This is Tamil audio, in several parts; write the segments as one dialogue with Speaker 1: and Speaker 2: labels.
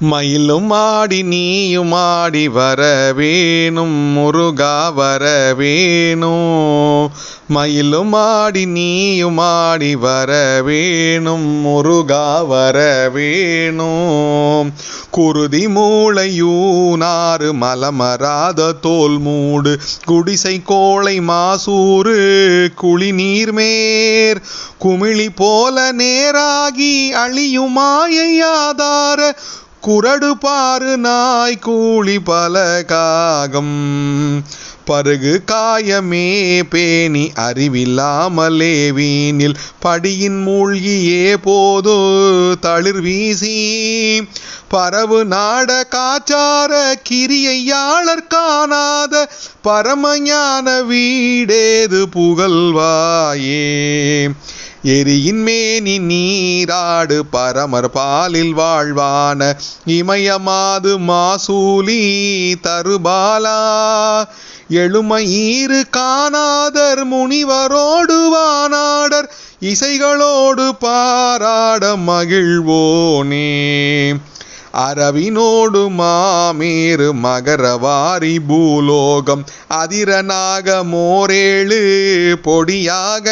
Speaker 1: மயிலும் ஆடி நீயும் ஆடி வர வேணும் முருகா வர வேணும் மயிலும் ஆடி நீயும் ஆடி வர வேணும் முருகா வர வேணும் குருதி மூளையூனாறு மலமராத தோல் மூடு குடிசை கோளை மாசூறு குழி நீர்மேர் குமிழி போல நேராகி அழியும் குரடு பாரு நாய் கூலி பல காகம். பருகு காயமே பேணி அறிவில்லாமலே வீணில். படியின் மூழ்கியே போது தளிர் வீசி. பரவு நாட காச்சார கிரியையாளர் காணாத பரமஞான வீடேது புகழ்வாயே. எரியின்மேனி நீராடு பரமர் பாலில் வாழ்வான இமயமாது மாசூலி தருபாலா. எழுமயீறு காணாதர் முனிவரோடு வானாடர் இசைகளோடு பாராட மகிழ்வோனே. அரவினோடு மாமேறு மகரவாரி பூலோகம். அதிரனாக மோரேழு பொடியாக.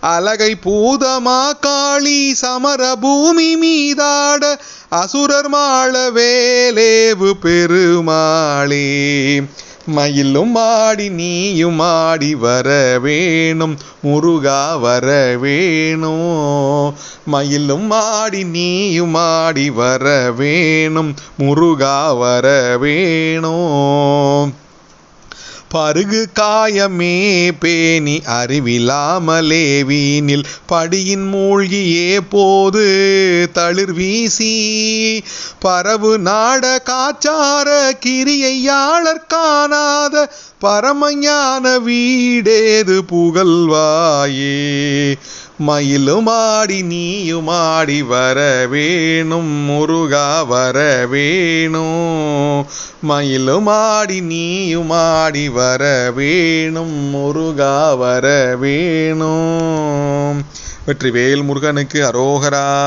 Speaker 1: அலகை பூதமா காளி சமர பூமி மீதாட. அசுரர் மாள வேலேவு பெருமாளே. மயிலும் ஆடி நீயும் ஆடி வர வேணும். முருகா வர வேணும். மயிலும் ஆடி நீயும் ஆடி வர வேணும். முருகா வர வேணும். பருகு காயமே பேணி அறிவிலாமலேவீனில் படியின் மூழ்கியே போது தளிர் வீசி. பரவு நாட காச்சார கிரியையாளர் காணாத பரமஞான வீடேது புகழ்வாயே. மயிலும் ஆடி நீயும் ஆடி வர வேணும். முருகா வர வேணும். மயிலும் ஆடி நீயும் ஆடி வர வேணும். முருகா வர வேணும். வெற்றிவேல் முருகனுக்கு அரோகரா.